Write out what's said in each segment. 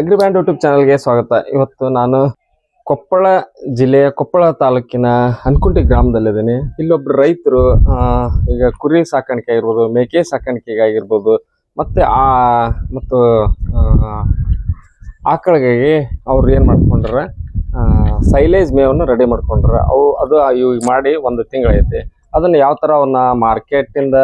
ಅಗ್ರಿಬ್ಯಾಂಡ್ YouTube ಚಾನಲ್ಗೆ ಸ್ವಾಗತ. ಇವತ್ತು ನಾನು ಕೊಪ್ಪಳ ಜಿಲ್ಲೆಯ ಕೊಪ್ಪಳ ತಾಲೂಕಿನ ಅನ್ಕುಂಟಿ ಗ್ರಾಮದಲ್ಲಿದ್ದೀನಿ. ಇಲ್ಲೊಬ್ರು ರೈತರು ಈಗ ಕುರಿ ಸಾಕಾಣಿಕೆ ಆಗಿರ್ಬೋದು, ಮೇಕೆ ಸಾಕಾಣಿಕೆಗಾಗಿರ್ಬೋದು, ಮತ್ತು ಆ, ಮತ್ತು ಆಕಳಿಗಾಗಿ ಅವ್ರು ಏನು ಮಾಡ್ಕೊಂಡ್ರೆ ಸೈಲೇಜ್ ಮೇವನ್ನು ರೆಡಿ ಮಾಡ್ಕೊಂಡ್ರೆ, ಅವು, ಅದು ಇವಾಗ ಮಾಡಿ ಒಂದು ತಿಂಗಳೈತಿ. ಅದನ್ನು ಯಾವ ಥರ ಅವನ್ನ ಮಾರ್ಕೆಟಿಂದ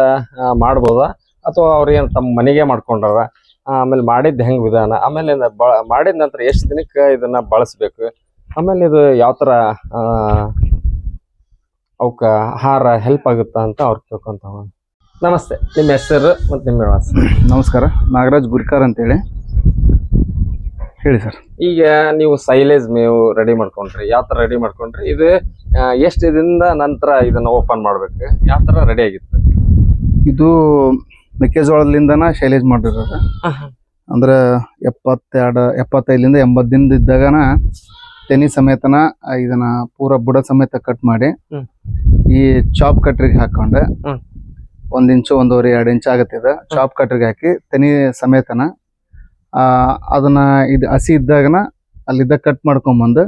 ಮಾಡ್ಬೋದಾ, ಅಥವಾ ಅವ್ರು ಏನು ತಮ್ಮ ಮನೆಗೆ ಮಾಡ್ಕೊಂಡಾರ ಆಮೇಲೆ ಮಾಡಿದ್ದು ಹೆಂಗೆ ವಿಧಾನ? ಆಮೇಲೆ ಬ ಮಾಡಿದ ನಂತರ ಎಷ್ಟು ದಿನಕ್ಕೆ ಇದನ್ನು ಬಳಸಬೇಕು? ಆಮೇಲೆ ಇದು ಯಾವ ಥರ ಅವಕ್ಕ ಆಹಾರ ಹೆಲ್ಪ್ ಆಗುತ್ತ ಅಂತ ಅವ್ರು ಕೇಳ್ಕೊಂತ ನಮಸ್ತೆ ನಿಮ್ಮ ಹೆಸರು ಮತ್ತು ನಿಮ್ಮ ವಿಳಾಸ ನಮಸ್ಕಾರ ನಾಗರಾಜ್ ಗುರ್ಕಾರ್ ಅಂತೇಳಿ. ಹೇಳಿ ಸರ್. ಈಗ ನೀವು ಸೈಲೇಜ್ ಮೇವು ರೆಡಿ ಮಾಡ್ಕೊಂಡ್ರಿ ಯಾವ ಥರ ರೆಡಿ ಮಾಡ್ಕೊಂಡ್ರಿ? ಇದು ಎಷ್ಟು ದಿನದ ನಂತರ ಇದನ್ನು ಓಪನ್ ಮಾಡ್ಬೇಕು? ಯಾವ ಥರ ರೆಡಿ ಆಗಿತ್ತು? ಇದು ಮೆಕ್ಕೆಜೋಳದಿಂದನ ಶೈಲೇಜ್ ಮಾಡಿರೋದು. ಅಂದ್ರ ಎಪ್ಪತ್ತೆರಡು ಎಪ್ಪತ್ತೈದರಿಂದ ಎಂಬತ್ತು ದಿನದ ಇದ್ದಾಗನ ತೆನಿ ಸಮೇತನ ಇದನ್ನ ಪೂರ ಬುಡ ಸಮೇತ ಕಟ್ ಮಾಡಿ ಈ ಚಾಪ್ ಕಟ್ರಿಗೆ ಹಾಕೊಂಡೆ. ಒಂದ್ ಇಂಚು ಒಂದೂವರೆ ಎರಡು ಇಂಚು ಆಗತ್ತೆ ಇದು. ಚಾಪ್ ಕಟ್ರಿಗೆ ಹಾಕಿ ತೆನಿ ಸಮೇತನ ಆ, ಅದನ್ನ ಇದು ಹಸಿ ಇದ್ದಾಗನ ಅಲ್ಲಿದ್ದ ಕಟ್ ಮಾಡ್ಕೊಂಬಂದು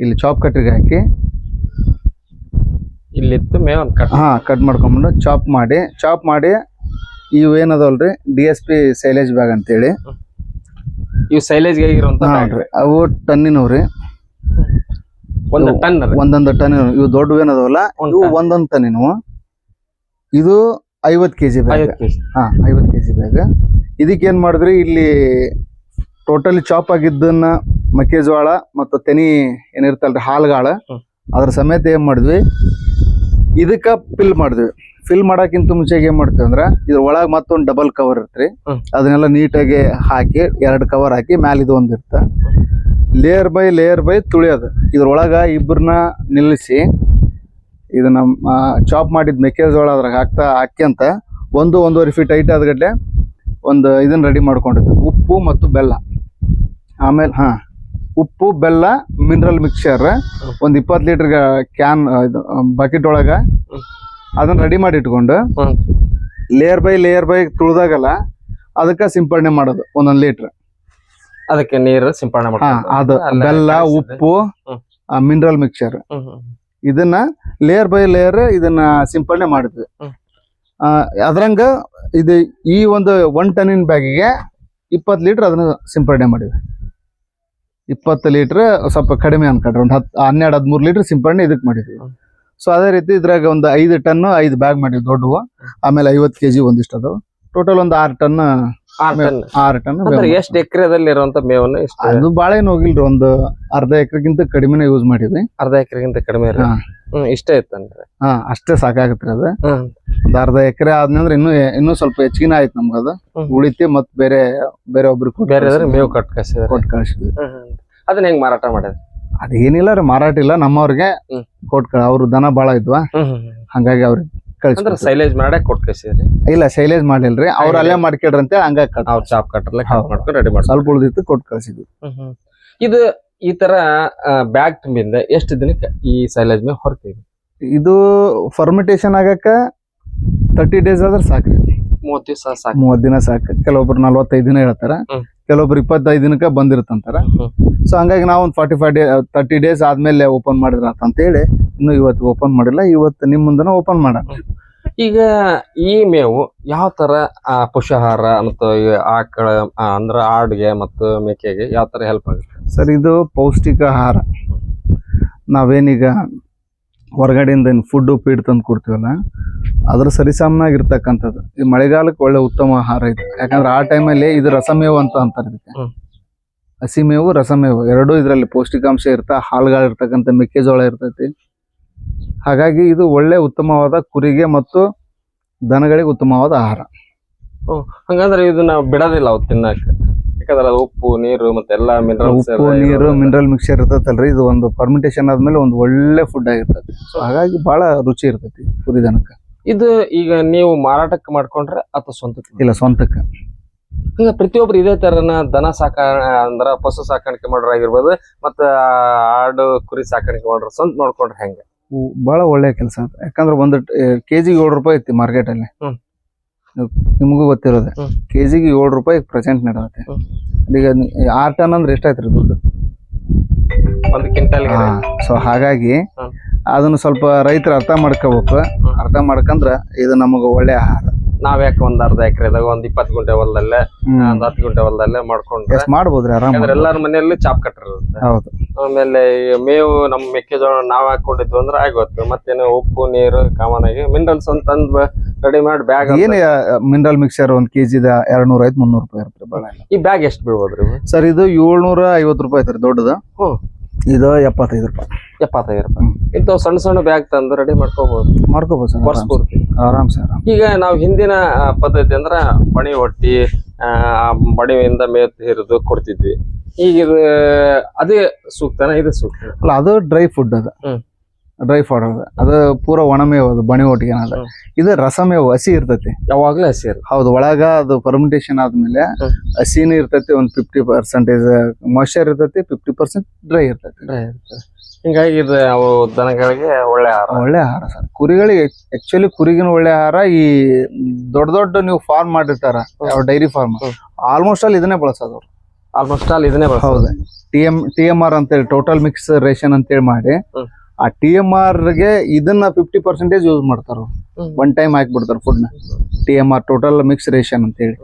ಇಲ್ಲಿ ಚಾಪ್ ಕಟ್ರಿಗೆ ಹಾಕಿ ಇಲ್ಲಿತ್ತು ಕಟ್ ಹಾ ಕಟ್ ಮಾಡ್ಕೊಂಬಂದು ಚಾಪ್ ಮಾಡಿ ಚಾಪ್ ಮಾಡಿ ಇವು ಏನದಲ್ರಿ D S P silage bag ಅಂತೇಳಿ. ಇವು ಸೈಲೇಜ್ ಅವು ಟನ್ನಿನವ್ರಿ ಒಂದು ಟನ್ ಒಂದೊಂದು ಟನ್ ಇವು ದೊಡ್ಡ ಏನದವಲ್ಲ ಇವು. ಒಂದೊಂದು ಟನ್ನಿನವು. ಇದು ಐವತ್ ಕೆಜಿ ಬ್ಯಾಗ್. ಐವತ್ತು ಹಾ ಐವತ್ ಕೆಜಿ ಬ್ಯಾಗ್. ಇದಕ್ಕೆ ಏನ್ ಮಾಡಿದ್ರಿ? ಇಲ್ಲಿ ಟೋಟಲಿ ಚಾಪ್ ಆಗಿದ್ದನ್ನ ಮೆಕ್ಕೆಜೋಳ ಮತ್ತು ತೆನಿ ಏನಿರ್ತಲ್ರಿ ಹಾಲ್ಗಾಳ. ಅದ್ರ ಸಮೇತ ಏನ್ ಮಾಡಿದ್ವಿ? ಇದಕ್ಕ ಪಿಲ್ ಮಾಡಿದ್ವಿ. ಫಿಲ್ ಮಾಡಕ್ಕಿಂತ ಮುಂಚೆಗೆ ಏನ್ ಮಾಡ್ತೀವಿ ಅಂದ್ರೆ ಇದ್ರ ಒಳಗ್ ಮತ್ತೊಂದು ಡಬಲ್ ಕವರ್ ಇರ್ತ್ರಿ. ಅದನ್ನೆಲ್ಲ ನೀಟಾಗಿ ಹಾಕಿ ಎರಡು ಕವರ್ ಹಾಕಿ ಮ್ಯಾಲ ಇದು ಒಂದ್ ಇರ್ತ. ಲೇಯರ್ ಬೈ ಲೇಯರ್ ಬೈ ತುಳಿಯೋದು ಇದ್ರೊಳಗ ಇಬ್ಬರನ್ನ ನಿಲ್ಲಿಸಿ ಇದು ನಮ್ಮ ಚಾಪ್ ಮಾಡಿದ ಮೆಕ್ಕೆಜೋಳ ಅದ್ರಾಗ ಹಾಕ್ತಾ ಹಾಕ್ಯಂತ ಒಂದು ಒಂದೂವರೆ ಫೀಟ್ ಐಟ್ ಆದ್ಗಡ್ಲೆ ಒಂದು ಇದನ್ನ ರೆಡಿ ಮಾಡ್ಕೊಂಡಿದ್ವಿ ಉಪ್ಪು ಮತ್ತು ಬೆಲ್ಲ. ಆಮೇಲೆ ಹಾ ಉಪ್ಪು ಬೆಲ್ಲ ಮಿನರಲ್ ಮಿಕ್ಸರ್ ಒಂದು ಇಪ್ಪತ್ತು ಲೀಟರ್ ಕ್ಯಾನ್ ಇದು ಬಕೆಟ್ ಒಳಗ. ಅದನ್ನ ರೆಡಿ ಮಾಡಿ ಇಟ್ಕೊಂಡು ಲೇಯರ್ ಬೈ ಲೇಯರ್ ಬೈ ತುಳಿದಾಗಲ್ಲ ಅದಕ್ಕೆ ಸಿಂಪಡಣೆ ಮಾಡೋದು ಒಂದೊಂದು ಲೀಟರ್ ಅದಕ್ಕೆ ನೀರು ಸಿಂಪಡಣೆ ಅದು ಬೆಲ್ಲ ಉಪ್ಪು ಮಿನರಲ್ ಹ್ಮ್. ಇದನ್ನ ಲೇಯರ್ ಬೈ ಲೇಯರ್ ಇದನ್ನ ಸಿಂಪಡಣೆ ಮಾಡಿದ್ವಿ. ಅದ್ರಂಗ ಇದು ಈ ಒಂದು ಒನ್ ಟನ್ನಿನ ಬ್ಯಾಗಿಗೆ ಇಪ್ಪತ್ತು ಲೀಟರ್ ಅದನ್ನ ಸಿಂಪಡಣೆ ಮಾಡಿದ್ವಿ. ಇಪ್ಪತ್ತು ಲೀಟರ್ ಸ್ವಲ್ಪ ಕಡಿಮೆ ಅನ್ಕೊಂಡ್ರೆ ಒಂದು ಹತ್ತು ಹನ್ನೆರಡು ಹದಿಮೂರು ಲೀಟರ್ ಸಿಂಪಡಣೆ ಇದಕ್ಕೆ ಮಾಡಿದ್ವಿ. ಸೊ ಅದೇ ರೀತಿ ಇದ್ರಾಗ ಒಂದು ಐದು ಟನ್ ಐದು ಬ್ಯಾಗ್ ಮಾಡಿದ್ವಿ ದೊಡ್ಡವು. ಆಮೇಲೆ ಐವತ್ತು ಕೆಜಿ ಒಂದಿಷ್ಟು ಅದು. ಟೋಟಲ್ ಒಂದು ಆರು ಟನ್ ಆರ್ ಟನ್ ಎಷ್ಟು ಎಕರೆದಲ್ಲಿ ಇರುವಂತ ಮೇವನ್ನು ಅದು ಬಾಳ ಏನು ಹೋಗಿಲ್ರಿ ಒಂದು ಅರ್ಧ ಎಕರೆಗಿಂತ ಕಡಿಮೆನೇ ಯೂಸ್ ಮಾಡಿದ್ವಿ. ಅರ್ಧ ಎಕರೆಗಿಂತ ಕಡಿಮೆ ಇಷ್ಟೇ ಇತ್ತನ್ರಿ ಹಾ ಅಷ್ಟೇ ಸಾಕಾಗತ್ರಿ ಅದು. ಒಂದ್ ಅರ್ಧ ಎಕರೆ ಆದ್ನಂದ್ರ ಇನ್ನು ಇನ್ನು ಸ್ವಲ್ಪ ಹೆಚ್ಚಿನ ಆಯ್ತು ನಮ್ಗೆ ಅದು. ಉಳಿತಿ ಮತ್ ಬೇರೆ ಬೇರೆ ಒಬ್ರಿಗೆ ಬೇರೆ ಮೇವು ಕೊಟ್ಟು ಕಳ್ಸಿದ್ವಿ ಅದನ್ನ ಹೆಂಗ್ ಮಾರಾಟ ಮಾಡಿದ್ರಿ? ಅದೇನಿಲ್ಲ ರೀ ಮಾರಾಟ ಇಲ್ಲ. ನಮ್ಮವ್ರಿಗೆ. ಕೊಟ್ ಅವ್ರು ದನ ಬಾಳ ಇದ್ವಾ. ಹಂಗಾಗಿ ಅವ್ರಿಗೆ ಅಂದ್ರೆ ಸೈಲೇಜ್ ಮಾಡಕ್ ಕೊಟ್ ಇಲ್ಲ ಸೈಲೇಜ್ ಮಾಡಿಲ್ರಿ ಅವ್ರ ಅಲ್ಲೇ ಮಾಡ್ಕೊಳ್ರಂತ ಹಂಗ ಕಟ್ ಅವ್ರ ಚಾಪ್ ಕಟ್ಟರ್ಲೆ ಮಾಡ್ಕೊಂಡು ರೆಡಿ ಮಾಡಿ ಸ್ವಲ್ಪ ಉಳಿದಿತ್ತು ಕೊಟ್ಟು ಕಳ್ಸಿದ್ವಿ. ಇದು ಈ ತರ ಬ್ಯಾಗ್ ತುಂಬಿಂದ ಎಷ್ಟು ದಿನಕ್ಕೆ ಈ ಸೈಲೇಜ್ ಮೇಲೆ ಹೊರತೀವಿ ಇದು ಫರ್ಮಿಟೇಷನ್ ಆಗಕ್ಕ ತರ್ಟಿ ಡೇಸ್ ಆದ್ರೆ ಸಾಕು ಮೂವತ್ತು ದಿವಸ ಸಾಕು ಮೂವತ್ ದಿನ ಸಾಕು. ಕೆಲವೊಬ್ರು ನಲ್ವತ್ತೈದು ದಿನ ಹೇಳ್ತಾರ. ಕೆಲವೊಬ್ರು ಇಪ್ಪತ್ತೈದು ದಿನಕ್ಕ ಬಂದಿರುತ್ತಂತಾರ. ಸೊ ಹಂಗಾಗಿ ನಾವು ಒಂದು forty five day thirty days ಆದ್ಮೇಲೆ ಓಪನ್ ಮಾಡಿದ್ರ ಅಂತ ಹೇಳಿ ಇನ್ನು ಇವತ್ತು ಓಪನ್ ಮಾಡಿಲ್ಲ. ಇವತ್ತು ನಿಮ್ ಮುಂದನ ಓಪನ್ ಮಾಡ ಈಗ ಈ ಮೇವು ಯಾವ ತರ ಪುಷಾಹಾರ ಮತ್ತು ಆಕಳ ಅಂದ್ರೆ ಆಡ್ಗೆ ಮತ್ತು ಮೇಕೆಗೆ ಯಾವ ತರ ಹೆಲ್ಪ್ ಆಗುತ್ತೆ? ಸರ್ ಇದು ಪೌಷ್ಟಿಕ ಆಹಾರ ನಾವೇನೀಗ ಹೊರಗಡೆಯಿಂದ ಏನು ಫುಡ್ಡು ಪೀಡ್ ತಂದು ಕೊಡ್ತೀವಲ್ಲ ಅದ್ರ ಸರಿಸಮನಾಗಿರ್ತಕ್ಕಂಥದ್ದು. ಈ ಮಳೆಗಾಲಕ್ಕೆ ಒಳ್ಳೆ ಉತ್ತಮ ಆಹಾರ ಇದು. ಯಾಕಂದ್ರೆ ಆ ಟೈಮಲ್ಲಿ ಇದು ರಸಮೇವು ಅಂತ ಅಂತಾರೆ ಇದಕ್ಕೆ. ಹಸಿಮೇವು ರಸಮೇವು ಎರಡೂ ಇದರಲ್ಲಿ ಪೌಷ್ಟಿಕಾಂಶ ಇರ್ತ ಹಾಲುಗಳಿರ್ತಕ್ಕಂಥ ಮೆಕ್ಕೆಜೋಳ ಇರ್ತೈತಿ. ಹಾಗಾಗಿ ಇದು ಒಳ್ಳೆ ಉತ್ತಮವಾದ ಕುರಿಗೆ ಮತ್ತು ದನಗಳಿಗೆ ಉತ್ತಮವಾದ ಆಹಾರ. ಹಂಗಾದ್ರೆ ಇದು ನಾವು ಬಿಡೋದಿಲ್ಲ ಅವು ತಿನ್ನಕ್ಕೆ. ಯಾಕಂದ್ರೆ ಉಪ್ಪು ನೀರು ಮತ್ತೆ ಎಲ್ಲಾ ಮಿನರಲ್ಸ್ ಉಪ್ಪು ನೀರು ಮಿನರಲ್ ಮಿಕ್ಸರ್ ಇರ್ತೈತಲ್ರಿ ಇದು ಒಂದು ಫರ್ಮಿಟೇಷನ್ ಆದ್ಮೇಲೆ ಒಂದು ಒಳ್ಳೆ ಫುಡ್ ಆಗಿರ್ತೈತಿ. ಸೊ ಹಾಗಾಗಿ ಬಹಳ ರುಚಿ ಇರ್ತೈತಿ ಕುರಿ ದನಕ್ಕೆ. ಇದು ಈಗ ನೀವು ಮಾರಾಟಕ್ಕೆ ಮಾಡ್ಕೊಂಡ್ರೆ ಅಥವಾ ಸ್ವಂತಕ್ಕೆ ಇಲ್ಲ ಸ್ವಂತಕ್ಕೆ. ಹಂಗ ಪ್ರತಿಯೊಬ್ರು ಇದೇ ತರನ ದನ ಸಾಕಾಣ ಅಂದ್ರ ಪಶು ಸಾಕಾಣಿಕೆ ಮಾಡೋರಾಗಿರ್ಬೋದು ಮತ್ತ ಆಡು ಕುರಿ ಸಾಕಾಣಿಕೆ ಮಾಡ್ರ ಸ್ವಂತ ನೋಡ್ಕೊಂಡ್ರೆ ಹೆಂಗ? ಇವು ಬಹಳ ಒಳ್ಳೆ ಕೆಲಸ ಯಾಕಂದ್ರೆ ಒಂದು ಕೆಜಿಗೆ ಏಳು ರೂಪಾಯಿ ಐತಿ ಮಾರ್ಕೆಟ್ ಅಲ್ಲಿ ಹ್ಮ್. ನಿಮಗೂ ಗೊತ್ತಿರೋದೆ. ಹ್ಮ್. ಕೆಜಿಗೆ ಏಳು ರೂಪಾಯಿ ಪ್ರೆಸೆಂಟ್ ನಡೆಯುತ್ತೆ ಹ್ಮ್. ಈಗ ನಿ- ಆರ್ ಟನ್ ಅಂದ್ರೆ ಎಷ್ಟಾಯ್ತ್ರಿ ದುಡ್ಡು? ಒಂದು ಕ್ವಿಂಟಲ್ ಸೊ ಹಾಗಾಗಿ ಹ್ಮ್. ಅದನ್ನ ಸ್ವಲ್ಪ ರೈತರು ಅರ್ಥ ಮಾಡ್ಕೋಬೇಕು. ಅರ್ಥ ಮಾಡ್ಕಂದ್ರ ಇದು ನಮಗೆ ಒಳ್ಳೆ ಆಹಾರ. ನಾವ್ ಯಾಕೆ ಒಂದ್ ಅರ್ಧ ಎಕರೆದಾಗ ಒಂದ್ ಇಪ್ಪತ್ ಗುಂಟೆ ಹೊಲದಲ್ಲೇ ಒಂದ್ ಹತ್ತು ಗುಂಟೆ ಹೊಲದಲ್ಲೇ ಮಾಡ್ಕೊಂಡ್ರೆ ಮಾಡ್ಬೋದ್ರಿ ಆರಾಮ ಎಲ್ಲಾರ ಮನೆಯಲ್ಲಿ ಚಾಪ್ ಕಟ್ಟಿರುತ್ತೆ. ಹೌದು. ಆಮೇಲೆ ಈ ಮೇವು ನಮ್ ಮೆಕ್ಕೆಜೋಳ ನಾವ್ ಹಾಕೊಂಡಿದ್ವಿ ಅಂದ್ರೆ ಆಗೋತ್ತು ಮತ್ತೇನು ಉಪ್ಪು ನೀರು ಕಾಮನ್ ಆಗಿ ಮಿನರಲ್ಸ್ ಅಂತ ತಂದ್ ರೆಡಿ ಮಾಡಿ ಬ್ಯಾಗ್ ಏನ್ ಮಿನರಲ್ ಮಿಕ್ಸರ್ ಒಂದ್ ಕೆಜಿ ಎರಡ್ ನೂರ ಐತ್ ಮುನ್ನೂರು ರೂಪಾಯಿ ಇರುತ್ತೆ ಬಾಳ ಈ ಬ್ಯಾಗ್ ಎಷ್ಟ್ ಬೀಳ್ಬೋದ್ರಿ? ಸರ್ ಇದು ಏಳ್ನೂರ ಐವತ್ತು ರೂಪಾಯಿ ಐತ್ರಿ ದೊಡ್ಡದು. ಹ್ಮ್. ಇದು ಎಪ್ಪತ್ತೈದು ರೂಪಾಯಿ. ಎಪ್ಪತ್ತೈದು ರೂಪಾಯಿ. ಇಂಥವು ಸಣ್ಣ ಸಣ್ಣ ಬ್ಯಾಗ್ ತಂದು ರೆಡಿ ಮಾಡ್ಕೋಬಹುದು ಮಾಡ್ಕೋಬಹುದು ಸರ್ ವರ್ಷ ಪೂರ್ತಿ. ಆರಾಮ್ ಸರ್ ಈಗ ನಾವು ಹಿಂದಿನ ಪದ್ಧತಿ ಅಂದ್ರ ಮಣಿ ಹೊಟ್ಟಿ ಆ ಮೇತ್ ಹಿರಿದು ಕೊಡ್ತಿದ್ವಿ. ಈಗ ಇದು ಅದೇ ಸೂಕ್ತನ? ಇದು ಸೂಕ್ತ? ಅಲ್ಲ ಅದು ಡ್ರೈ ಫುಡ್ ಅದು. ಡ್ರೈ ಫ್ರೂಟ್ ಅದು ಅದು ಪೂರ ಒಣಮೇವು ಅದು ಬಣಿ ಒಟ್ಟಿಗೆ ಇದು ರಸಮೇವು ಹಸಿ ಇರ್ತೈತಿ. ಯಾವಾಗ್ಲೂ ಹಸಿ ಹೌದು ಒಳಗ ಅದು ಫರ್ಮೆಂಟೇಶನ್ ಆದ್ಮೇಲೆ. ಹಸಿನೂ ಇರ್ತೈತಿ ಒಂದ್ ಫಿಫ್ಟಿ ಪರ್ಸೆಂಟೇಜ್ ಮಾಯ್ಶ್ಚರ್ ಇರ್ತೈತಿ ಫಿಫ್ಟಿ ಪರ್ಸೆಂಟ್ ಡ್ರೈ ಇರ್ತೈತಿ. ಹಿಂಗಾಗಿ ಇದು ಅವು ದನಗಳಿಗೆ ಒಳ್ಳೆ ಆಹಾರ. ಒಳ್ಳೆ ಆಹಾರ ಸರ್. ಕುರಿಗಳಿಗೆ ಆಕ್ಚುಲಿ ಕುರಿಗಿನ ಒಳ್ಳೆ ಆಹಾರ. ಈ ದೊಡ್ಡ ದೊಡ್ಡ ನೀವು ಫಾರ್ಮ್ ಮಾಡಿರ್ತಾರ ಡೈರಿ ಫಾರ್ಮ್ ಆಲ್ಮೋಸ್ಟ್ ಅಲ್ಲಿ ಇದನ್ನೇ ಬಳಸೋದು. ಆಲ್ಮೋಸ್ಟ್ ಆಲ್ ಇದನ್ನೇ ಬಳಸೋದು. ಹೌದು. T M T M R ಅಂತೇಳಿ ಟೋಟಲ್ ಮಿಕ್ಸ್ ರೇಷನ್ ಅಂತೇಳಿ ಮಾಡಿ. ಆ ಟಿ ಎಂ ಆರ್ಗೆ ಇದನ್ನ ಫಿಫ್ಟಿ ಪರ್ಸೆಂಟೇಜ್ ಯೂಸ್ ಮಾಡ್ತಾರ? ಒನ್ ಟೈಮ್ ಹಾಕ್ಬಿಡ್ತಾರ ಫುಡ್ನ ನ? T M R total mix ration ಅಂತ ಹೇಳಿ.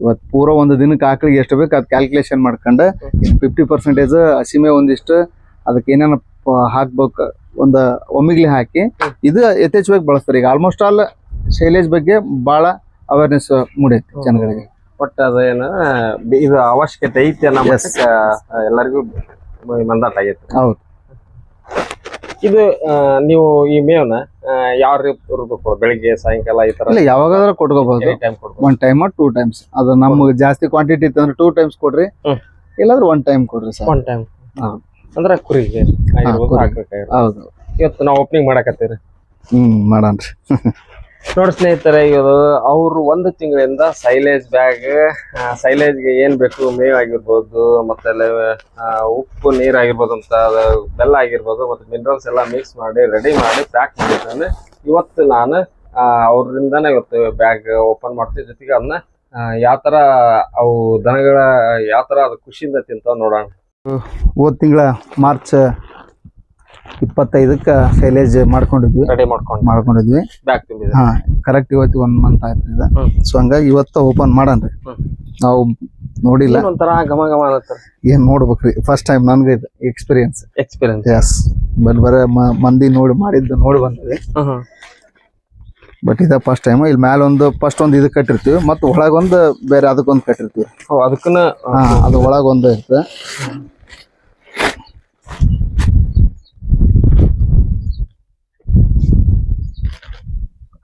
ಇವತ್ತು ಪೂರ ಒಂದು ದಿನಕ್ಕೆ ಆಕಳಿಗೆ ಎಷ್ಟು ಬೇಕು ಅದು ಕ್ಯಾಲ್ಕುಲೇಷನ್ ಮಾಡ್ಕೊಂಡು ಫಿಫ್ಟಿ ಪರ್ಸೆಂಟೇಜ್ ಹಸಿಮೆ ಒಂದಿಷ್ಟು ಅದಕ್ಕೆ ಏನೇನ ಹಾಕ್ಬೇಕು ಒಂದು ಒಮ್ಮಿಗ್ಲಿ ಹಾಕಿ ಇದು ಯಥೇಚ್ಛವಾಗಿ ಬಳಸ್ತಾರೆ. ಈಗ ಆಲ್ಮೋಸ್ಟ್ ಆಲ್ ಶೈಲೇಜ್ ಬಗ್ಗೆ ಬಹಳ ಅವೇರ್ನೆಸ್ ಮೂಡೈತಿ ಜನಗಳಿಗೆ. ಒಟ್ಟು ಅದೇನ ಬಿ- ಇದು ಅವಶ್ಯಕತೆ ಐತಿ ನಮ್ಮ. ಎಲ್ಲರಿಗೂ ಮಂದಾಟ ಆಗೈತೆ. ಹೌದು. ಇದು ನೀವು ಈ ಮೇವನ್ನ ಆ, ಯಾವ ರೀತಿ ಬೆಳಿಗ್ಗೆ ಸಾಯಂಕಾಲ ಈ ತರ ಇಲ್ಲ ಯಾವಾಗಾದ್ರೂ ಕೊಟ್ಕೋಬಹುದು. ಒನ್ ಟೈಮ್ ಟೂ ಟೈಮ್ಸ್ ಅದು ನಮ್ಗೆ ಜಾಸ್ತಿ ಕ್ವಾಂಟಿಟಿ ಇತ್ತಂದ್ರೆ ಟೂ ಟೈಮ್ಸ್ ಕೊಡ್ರಿ. ಇಲ್ಲಾಂದ್ರೆ ಒನ್ ಟೈಮ್ ಕೊಡ್ರಿ ಸರ್. One time. ಅಂದ್ರೆ ಕುರಿಗೆ ಹೌದು. ಇವತ್ತು ನಾವು ಓಪನಿಂಗ್ ಮಾಡಕತ್ತೀರಿ. ಹ್ಮ್ ಮಾಡನ್ರಿ ನೋಡಿ ಸ್ನೇಹಿತರೆ, ಇವರು ಅವರು ಒಂದು ತಿಂಗಳಿಂದ ಸೈಲೇಜ್ ಬ್ಯಾಗ್ ಸೈಲೇಜ್ಗೆ ಏನು ಬೇಕು ಮೇವಾಗಿರ್ಬೋದು ಮತ್ತೆ ಉಪ್ಪು ನೀರಾಗಿರ್ಬೋದು ಅಂತ ಬೆಲ್ಲ ಆಗಿರ್ಬೋದು, ಮತ್ತು ಮಿನರಲ್ಸ್ ಎಲ್ಲ ಮಿಕ್ಸ್ ಮಾಡಿ ರೆಡಿ ಮಾಡಿ ಪ್ಯಾಕ್ ಮಾಡಿದ್ದಾನೆ. ಇವತ್ತು ನಾನು ಅವರಿಂದನೇ ಇವತ್ತು ಬ್ಯಾಗ್ ಓಪನ್ ಮಾಡ್ತೀವಿ. ಜೊತೆಗೆ ಅದನ್ನ ಯಾವ ಥರ ಅವು ದನಗಳ ಯಾವ ಥರ ಅದು ಖುಷಿಯಿಂದ ತಿಂತಾವೆ ನೋಡೋಣ. ಹೋದ ತಿಂಗಳ ಮಾರ್ಚ್ ಇಪ್ಪತ್ತೈದಕ್ಕೆ ಸೈಲೇಜ್ ಮಾಡ್ಕೊಂಡಿದ್ವಿ. ರೆಡಿ ಮಾಡ್ಕೊಂಡು ಮಾಡ್ಕೊಂಡಿದ್ವಿ. ಬ್ಯಾಗ್ ತುಂಬಿದೆ. ಹಾ ಕರೆಕ್ಟ್ ಇವತ್ತು ಒನ್ ಮಂತ್ ಆಯ್ತದ. ಹ್ಮ್. ಸೊ ಹಂಗಾಗಿ ಇವತ್ತು ಓಪನ್ ಮಾಡನ್ರಿ. ನಾವು ನೋಡಿಲ್ಲ. ಒಂಥರ ಘಮ ಘಮ ಅನ್ನತ್ತಾರೆ ಏನ್ ನೋಡ್ಬೇಕ್ರಿ ಫಸ್ಟ್ ಟೈಮ್ ನನ್ಗೆ ಇದು ಎಕ್ಸ್ಪೀರಿಯನ್ಸ್ ಎಕ್ಸ್ಪೀರಿಯನ್ಸ್ ಎಸ್ ಬಟ್ ಬರೇ ಮಂದಿ ನೋಡಿ ಮಾಡಿದ್ದು ನೋಡಿ ಬಂದ್ರಿ ಬಟ್ ಇದ ಫಸ್ಟ್ ಟೈಮ್ ಇಲ್ಲಿ ಮ್ಯಾಲ ಒಂದು ಫಸ್ಟ್ ಒಂದು ಇದು ಕಟ್ಟಿರ್ತೀವಿ. ಮತ್ತೆ ಒಳಗೊಂದು ಬೇರೆ ಅದಕ್ಕೊಂದು ಕಟ್ಟಿರ್ತೀವಿ. ಹಾ ಅದು ಒಳಗೊಂದು ಇರ್ತದೆ.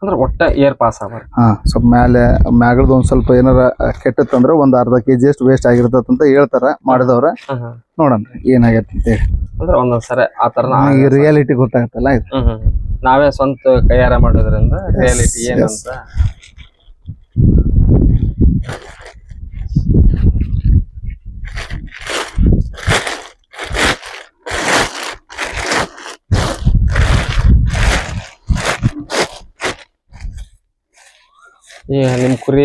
ಅಂದ್ರೆ ಒಟ್ಟ ಏರ್ ಪಾಸ್ ಆಗ ಹಾ ಸ್ವಲ್ಪ ಮ್ಯಾಲೆ ಮ್ಯಾಗಲ್ದು ಒಂದ್ ಸ್ವಲ್ಪ ಏನಾರ ಕೆಟ್ಟತ್ತಂದ್ರ ಒಂದ್ ಅರ್ಧ ಕೆಜಿ ಅಷ್ಟು ವೇಸ್ಟ್ ಆಗಿರ್ತದ ಅಂತ ಹೇಳ್ತಾರ ಮಾಡಿದವ್ರ. ನೋಡೋಣ ಏನಾಗೈತಿ ಅಂತ ಹೇಳಿ. ಅಂದ್ರೆ ಒಂದೊಂದ್ ಸರಿ ಆ ತರ ಈ ರಿಯಾಲಿಟಿ ಗೊತ್ತಾಗತ್ತಲ್ಲ ಇದು. ನಾವೇ ಸ್ವಂತ ಕೈಯಾರ ಮಾಡೋದ್ರಿಂದ ರಿಯಾಲಿಟಿ. ಏನಂತ ಈಗ ನಿಮ್ ಕುರಿ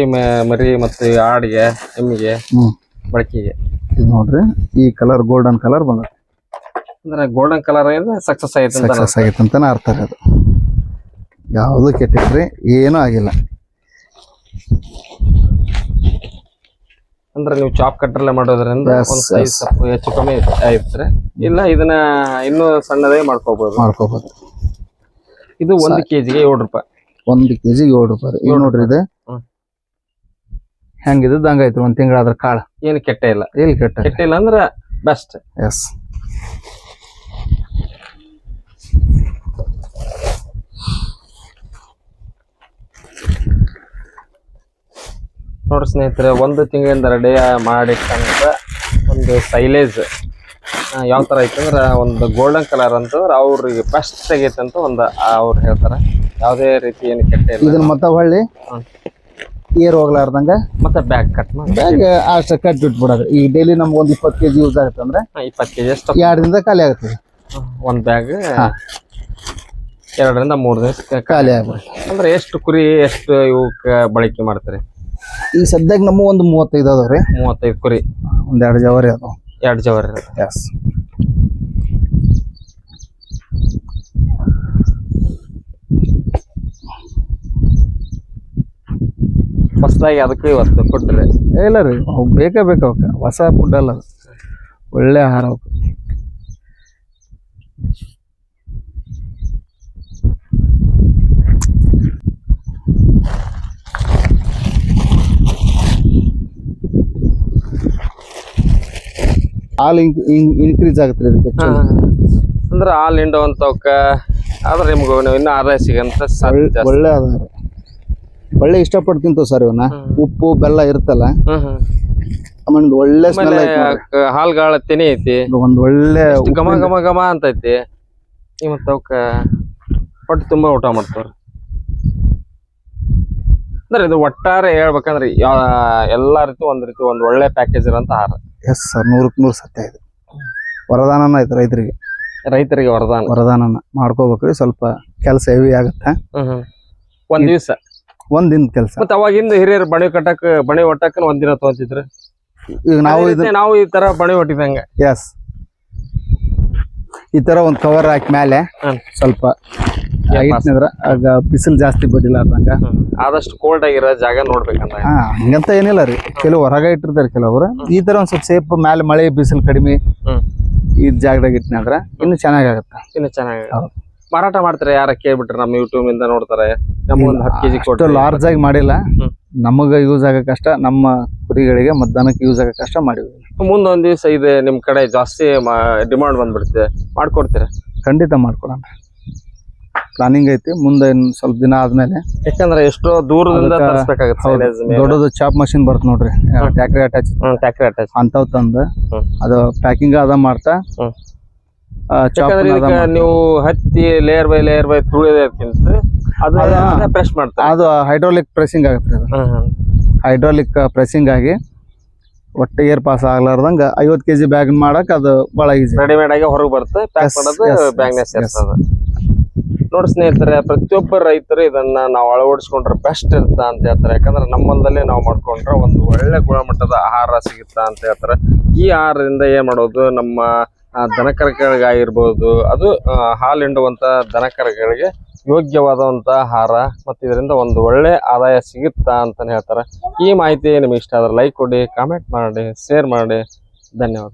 ಮರಿ ಮತ್ತು ಆಡಿಗೆ ಎಮ್ಮಿಗೆ ಹ್ಮ್. ಬಳಕೆಗೆ. ಇದು ನೋಡ್ರಿ ಈ ಕಲರ್ ಗೋಲ್ಡನ್ ಕಲರ್ ಬಂದ ಅಂದ್ರೆ ಗೋಲ್ಡನ್ ಕಲರ್ ಇದೆ ಸಕ್ಸಸ್ ಆಯ್ತು ಅಂತ ಸಕ್ಸಸ್ ಆಗೈತೆ ಅಂತಾನೆ ಅರ್ಥ ರೀ ಅದು ಯಾವುದು ಕೆಟ್ಟಿಲ್ರಿ ಏನೂ ಆಗಿಲ್ಲ. ಅಂದ್ರೆ ನೀವು ಚಾಪ್ ಕಟ್ಟರ್ಲೆ ಮಾಡೋದ್ರಿಂದ Yes, ಒಂದ್ ಸೈಜ್. ಸ್ವಲ್ಪ ಹೆಚ್ಚು ಕಮ್ಮಿ ಆಯ್ತು ಇಲ್ಲ ಇದನ್ನ ಇನ್ನೂ ಸಣ್ಣದೇ ಮಾಡ್ಕೋಬಹುದು ಮಾಡ್ಕೋಬೋದು. ಇದು ಒಂದು ಕೆಜಿಗೆ ಏಳು ರೂಪಾಯಿ. ಒಂದು ಕೆಜಿ ಏಳು ರೂಪಾಯಿ ರೀ. ನೋಡ್ರಿ ಇದು ಹ್ಮ್. ಹೆಂಗಿದ್ದು ಹಂಗೈತ್ರಿ ಒಂದ್ ತಿಂಗಳಾದ್ರ ಕಾಳು. ಏನು ಕೆಟ್ಟ ಇಲ್ಲ. ಎಲ್ಲಿ ಕೆಟ್ಟ? ಕೆಟ್ಟ ಇಲ್ಲ ಅಂದ್ರೆ ಬೆಸ್ಟ್ ಎಸ್ ನೋಡಿ ಸ್ನೇಹಿತರೆ ಒಂದು ತಿಂಗಳಿಂದ ರೆಡಿ ಮಾಡಿಟ್ಟಂತ ಒಂದು ಸೈಲೇಜ್ ಯಾವ ತರ ಐತಂದ್ರ ಒಂದು ಗೋಲ್ಡನ್ ಕಲರ್ ಅಂತಂದ್ರೆ ಅವ್ರಿಗೆ ಬೆಸ್ಟ್ ಆಗೈತೆ ಅಂತ ಒಂದು ಅವ್ರು ಹೇಳ್ತಾರೆ. ಯಾವುದೇ ರೀತಿ ಏನು ಕೆಟ್ಟ ಇಲ್ಲ. ಇದನ್ನ ಮತ್ತೆ ಹೊಳ್ಳಿ. ಏರ್ ಹೋಗ್ಲಾರ್ದಂಗ ಮತ್ತೆ ಬ್ಯಾಗ್ ಕಟ್ ಮಾಡಿ. ಬ್ಯಾಗ್ ಅಷ್ಟ ಕಟ್ ಬಿಟ್ಬಿಡೋದು. ಈ ಡೈಲಿ ನಮ್ಗೆ ಒಂದ್ ಇಪ್ಪತ್ತು ಕೆಜಿ ಯೂಸ್ ಆಗುತ್ತೆ ಅಂದ್ರೆ ಇಪ್ಪತ್ತು ಕೆಜಿ ಎಷ್ಟು ಎರಡು ದಿನದ ಖಾಲಿ ಆಗುತ್ತೆ. ಒಂದು ಬ್ಯಾಗ್ ಎರಡರಿಂದ ಮೂರು ದಿನ ಖಾಲಿ ಆಗ್ಬಿಡುತ್ತೆ ಅಂದ್ರೆ ಎಷ್ಟು ಕುರಿ ಎಷ್ಟು ಇವಕ್ಕೆ ಬಳಕೆ ಮಾಡ್ತಾರೆ? ಈಗ ಸದ್ಯಕ್ಕೆ ನಮ್ಮ ಒಂದು ಮೂವತ್ತೈದು ಅದಾವ್ರಿ. ಮೂವತ್ತೈದು ಕುರಿ. ಒಂದ್ ಎರಡು ಜವಾರಿ ಅದಾವ. ಎರಡು ಜವರಿ ಎಸ್ ಹೊಸದಾಗಿ ಅದಕ್ಕೂ ಇವತ್ತು ಕೊಟ್ಟರೆ ಇಲ್ಲ ರೀ ಅವು ಬೇಕೇ ಬೇಕು ಅವಕ್ಕೆ ಹೊಸ ಫುಡ್ ಅಲ್ಲ ಒಳ್ಳೆ ಆಹಾರ ಅವಕ್ಕೆ ಹಾಲು ಇನ್ಕ್ರೀಸ್ ಆಗುತ್ತೆ ರೀ ಇದಕ್ಕೆ. ಅಂದ್ರೆ ಹಾಲು ಹಿಂಡುವಂಥವಕ್ಕೆ ಆದ್ರೆ ನಿಮ್ಗೆ ಇನ್ನೂ ಆದಾಯ ಸಿಗಂತ ಒಳ್ಳೆ- ಜಾಸ್ತಿ ಒಳ್ಳೆ ಇಷ್ಟ ಒಳ್ಳೆ ಇಷ್ಟಪಟ್ಟು ತಿಂತಾವ್ ಸರ್ ಇವನ್ನ ಉಪ್ಪು ಬೆಲ್ಲ ಹ್ಮ್ ಆಮೇಲೆ ಒಳ್ಳೆ ಸ್ಮೆಲ್ ಹಾಲ್ಗಾಳ ತೆನೆ ಐತಿ. ಒಂದ್ ಒಳ್ಳೆ ಗಮ ಘಮ ಘಮ ಘಮ ಅಂತೈತಿ. ಐತಿ ಮತ್ತ ಅವಕ್ಕ ಹೊಟ್ಟೆ ತುಂಬಾ ಊಟ ಮಾಡ್ತಾರ ಅಂದ್ರೆ ಇದು ಒಟ್ಟಾರೆ ಹೇಳ್ಬೇಕಂದ್ರೆ ಎಲ್ಲಾ ರೀತಿ ಒಂದ್ ರೀತಿ ಒಂದ್ ಒಳ್ಳೆ ಪ್ಯಾಕೇಜ್ ಇರೋಂತ ಆಹಾರ. ಎಸ್ ಸರ್ ನೂರಕ್ಕೆ ನೂರು ಸತ್ಯ ಇದು. ವರದಾನನ ಐತೆ ರೈತರಿಗೆ. ರೈತರಿಗೆ ವರದಾನ. ವರದಾನನ ಮಾಡ್ಕೋಬೇಕ್ರಿ ಸ್ವಲ್ಪ ಕೆಲಸ ಹೆವಿ ಆಗುತ್ತೆ? ಒಂದ್ ದಿವ್ಸ. ಒಂದ್ ದಿನದ ಕೆಲಸ. ಮತ್ತೆ ಅವಾಗಿಂದ ಹಿರಿಯರು ಬಣಿ ಕಟ್ಟಕ್ ಬಣಿ ಒಟ್ಟಕ್ಕ ಒಂದಿನ ತೋರಿಸಿದ್ರೆ. ತಗೊಂತಿದ್ರು ಈಗ ನಾವು ಇದು ನಾವು ಈ ತರ ಬಣಿ ಹೊಟ್ಟಿದಂಗ ಎಸ್ ಈ ತರ ಒಂದ್ ಕವರ್ ಹಾಕಿ ಮೇಲೆ ಸ್ವಲ್ಪ ಬಿಸಿಲ್ ಆಗ ಬಿಸಿಲು ಜಾಸ್ತಿ ಬಡಿಲಾರ್ದಂಗ ಆದಷ್ಟು ಕೋಲ್ಡ್ ಆಗಿರೋ ಜಾಗ ನೋಡ್ಬೇಕಂತ ಹಿಂಗಂತ ಏನಿಲ್ಲ ರೀ. ಕೆಲವು ಹೊರಗೆ ಇಟ್ಟಿರ್ತಾರೆ ಕೆಲವರು. ಈ ತರ ಒಂದ್ ಸ್ವಲ್ಪ ಸೇಫ್ ಮೇಲೆ ಮಳೆ ಬಿಸಿಲು ಕಡಿಮೆ ಈ ಜಾಗದಾಗ ಇಟ್ಟಿನ ಇನ್ನು ಚೆನ್ನಾಗಾಗತ್ತ. ಇನ್ನು ಚೆನ್ನಾಗಿ. ಮಾರಾಟ ಮಾಡ್ತಾರೆ ಯಾರ ಕೇಳ್ಬಿಟ್ರೆ ನಮ್ಮ ಯೂಟ್ಯೂಬ್ ಇಂದ ನೋಡ್ತಾರೆ? ಹತ್ತು ಕೆಜಿ ಕೊಟ್ಟು ಲಾರ್ಜ್ ಆಗಿ ಮಾಡಿಲ್ಲ. ನಮಗ ಯೂಸ್ ಕಷ್ಟ ನಮ್ಮ ಕುರಿಗಳಿಗೆ ಮಧ್ಯಾಹ್ನಕ್ಕೆ ಯೂಸ್ ಆಗಕ್ಕಷ್ಟ ಮಾಡಿದ್ವಿ ಮುಂದೊಂದ್ ದಿವಸ ಇದೆ ನಿಮ್ ಕಡೆ ಜಾಸ್ತಿ ಡಿಮಾಂಡ್ ಬಂದ್ಬಿಡುತ್ತೆ. ಮಾಡ್ಕೊಡ್ತೀರ? ಖಂಡಿತ ಮಾಡ್ಕೊಡೋಣ. ಪ್ಲಾನಿಂಗ್ ಐತಿ ಮುಂದೆ ಸ್ವಲ್ಪ ದಿನ ಆದ್ಮೇಲೆ. ಯಾಕಂದ್ರೆ ಎಷ್ಟೋ ದೂರದಿಂದ. ದೊಡ್ಡದು ಚಾಪ್ ಮಷಿನ್ ಬರುತ್ತೆ ನೋಡ್ರಿ. ಟ್ಯಾಕ್ಟ್ರಿ ಟ್ಯಾಕ್ರಿ ಅಟ್ಯಾಚ್ ಟ್ಯಾಕ್ರಿ ಅಟ್ಯಾಚ್ ಅಂತಾವ್ ತಂದು ಅದು ಪ್ಯಾಕಿಂಗ್ ಅದ ಮಾಡ್ತಾ ಯಾಕಂದ್ರೆ ಇದಕ್ಕ ನೀವು ಹತ್ತಿ ಲೇಯರ್ ಬೈ ಲೇಯರ್ ಬೈ ತುಳಿಯೋದಕ್ಕಿಂತ ಅದ- ಅದು ಪ್ರೆಸ್ ಮಾಡ್ತಾರೆ. ಅದು ಹೈಡ್ರೋಲಿಕ್ ಪ್ರೆಸಿಂಗ್ ಆಗುತ್ತೆ ಅದು. ಹ್ಮ್ ಹೈಡ್ರಾಲಿಕ್ ಪ್ರೆಸಿಂಗ್ ಆಗಿ ಒಟ್ಟು ಏರ್ ಪಾಸ್ ಆಗ್ಲಾರ್ದಂಗ ಐವತ್ತು ಕೆಜಿ ಬ್ಯಾಗ್ ಮಾಡಕ್ ಅದು ಬಹಳ ಈಸಿ ರೆಡಿಮೇಡ್ ಆಗಿ ಹೊರಗೆ ಬರುತ್ತೆ ಪ್ಯಾಕ್ ಮಾಡೋದು ಬ್ಯಾಗ್ನ ಸೇರ್ತದ ನೋಡಿ ಸ್ನೇಹಿತರೆ ಪ್ರತಿಯೊಬ್ಬ ರೈತರು ಇದನ್ನ ನಾವು ಅಳವಡಿಸ್ಕೊಂಡ್ರೆ ಬೆಸ್ಟ್ ಇರ್ತ ಅಂತ ಹೇಳ್ತಾರೆ. ಯಾಕಂದ್ರೆ ನಮ್ಮಲ್ಲೇ ನಾವು ಮಾಡ್ಕೊಂಡ್ರೆ ಒಂದು ಒಳ್ಳೆ ಗುಣಮಟ್ಟದ ಆಹಾರ ಸಿಗುತ್ತಾ ಅಂತ ಹೇಳ್ತಾರೆ. ಈ ಆಹಾರದಿಂದ ಏನ್ ಮಾಡೋದು? ನಮ್ಮ ಆ, ದನಕರಗಳಿಗಾಗಿರ್ಬೋದು ಅದು ಹಾಲು ಹಾಲು ದನ ದನಕರಗಳಿಗೆ ಯೋಗ್ಯವಾದಂತ ಆಹಾರ ಮತ್ತು ಇದರಿಂದ ಒಂದು ಒಳ್ಳೆ ಆದಾಯ ಸಿಗುತ್ತಾ ಅಂತಾನೆ ಹೇಳ್ತಾರೆ. ಈ ಮಾಹಿತಿ ನಿಮಗೆ ಇಷ್ಟ ಆದರೆ ಲೈಕ್ ಕೊಡಿ ಕಾಮೆಂಟ್ ಮಾಡಿ ಶೇರ್ ಮಾಡಿ. ಧನ್ಯವಾದ